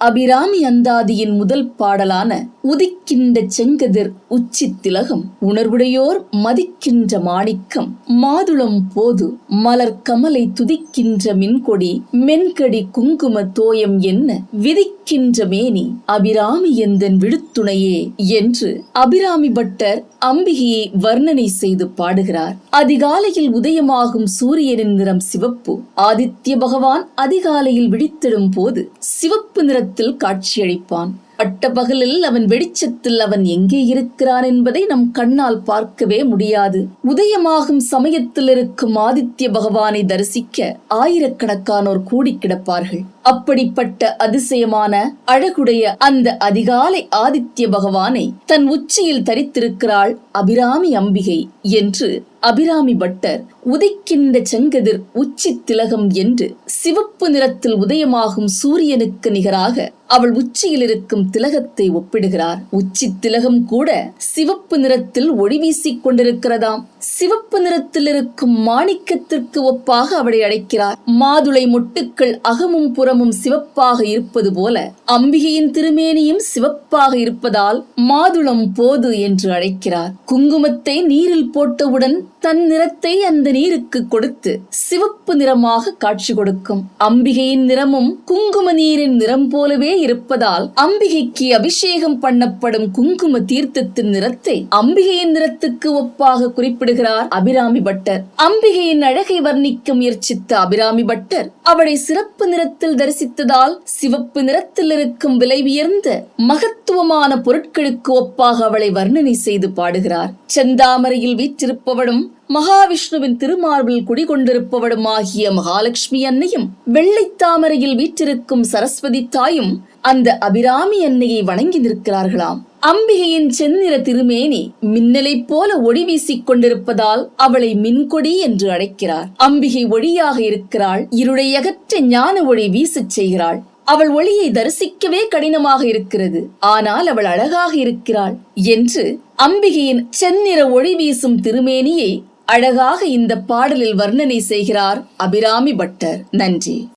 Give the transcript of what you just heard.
அபிராமி அந்தாதியின் முதல் பாடலான உதிக்கின்ற செங்கதிர் உச்சி திலகம் உணர்வுடையோர் மதிக்கின்ற மாணிக்கம் மாதுளம் போது மலர் கமலை துதிக்கின்ற மின்கொடி மென்கடி குங்கும தோயம் என்ன விதிக்கின்ற மேனி அபிராமி எந்தன் விழுத்துணையே என்று அபிராமி பட்டர் அம்பிகையை வர்ணனை செய்து பாடுகிறார். அதிகாலையில் உதயமாகும் சூரியனின் நிறம் சிவப்பு. ஆதித்ய பகவான் அதிகாலையில் விழித்திடும் போது சிவப்பு நிற நிறத்தில் காட்சியளிப்பான். பட்ட பகலில் அவன் வெளிச்சத்தில் அவன் எங்கே இருக்கிறான் என்பதை நம் கண்ணால் பார்க்கவே முடியாது. உதயமாகும் சமயத்தில் இருக்கும் ஆதித்ய பகவானை தரிசிக்க ஆயிரக்கணக்கானோர் கூடி கிடப்பார்கள். அப்படிப்பட்ட அதிசயமான அழகுடைய அந்த அதிகாலை ஆதித்ய பகவானை தன் உச்சியில் தரித்திருக்கிறாள் அபிராமி அம்பிகை என்று அபிராமி பட்டர் உதிக்கின்ற செங்கதிர் உச்சி திலகம் என்று சிவப்பு நிறத்தில் உதயமாகும் சூரியனுக்கு நிகராக அவள் உச்சியில் இருக்கும் திலகத்தை ஒப்பிடுகிறார். உச்சி திலகம் கூட சிவப்பு நிறத்தில் ஒளி வீசிக் கொண்டிருக்கிறதாம். சிவப்பு நிறத்தில் இருக்கும் மாணிக்கத்திற்கு ஒப்பாக அவளை அழைக்கிறார். மாதுளை மொட்டுக்கள் அகமும் புறமும் சிவப்பாக இருப்பது போல அம்பிகையின் திருமேனியும் சிவப்பாக இருப்பதால் மாதுளம் போது என்று அழைக்கிறார். குங்குமத்தை நீரில் போட்டவுடன் தன் நிறத்தை அந்த நீருக்கு கொடுத்து சிவப்பு நிறமாக காட்சி கொடுக்கும். அம்பிகையின் நிறமும் குங்கும நீரின் நிறம் போலவே இருப்பதால் அம்பிகைக்கு அபிஷேகம் பண்ணப்படும் குங்கும தீர்த்தத்தின் நிறத்தை அம்பிகையின் நிறத்துக்கு ஒப்பாக குறிப்பிடுகிறார் அபிராமி பட்டர். அம்பிகையின் அழகை வர்ணிக்க முயற்சித்த அபிராமி பட்டர் அவளை சிறப்பு நிறத்தில் தரிசித்ததால் சிவப்பு நிறத்தில் இருக்கும் விலை உயர்ந்த மகத் மகத்துவமான பொருட்களுக்கு ஒப்பாக அவளை வர்ணனை செய்து பாடுகிறார். செந்தாமரையில் வீற்றிருப்பவளும் மகாவிஷ்ணுவின் திருமார்பில் குடிகொண்டிருப்பவளும் ஆகிய மகாலட்சுமி அன்னையும் வெள்ளைத்தாமரையில் வீற்றிருக்கும் சரஸ்வதி தாயும் அந்த அபிராமி அன்னையை வணங்கி நிற்கிறார்களாம். அம்பிகையின் செந்நிற திருமேனி மின்னலைப் போல ஒளி வீசிக் கொண்டிருப்பதால் அவளை மின்கொடி என்று அழைக்கிறார். அம்பிகை ஒளியாக இருக்கிறாள் இருளை அகற்ற ஞான ஒளி வீசச் செய்கிறாள். அவள் ஒளியை தரிசிக்கவே கடினமாக இருக்கிறது. ஆனால் அவள் அழகாக இருக்கிறாள் என்று அம்பிகையின் செந்நிற ஒளி வீசும் திருமேனியை அழகாக இந்த பாடலில் வர்ணனை செய்கிறார் அபிராமி பட்டர். நன்றி.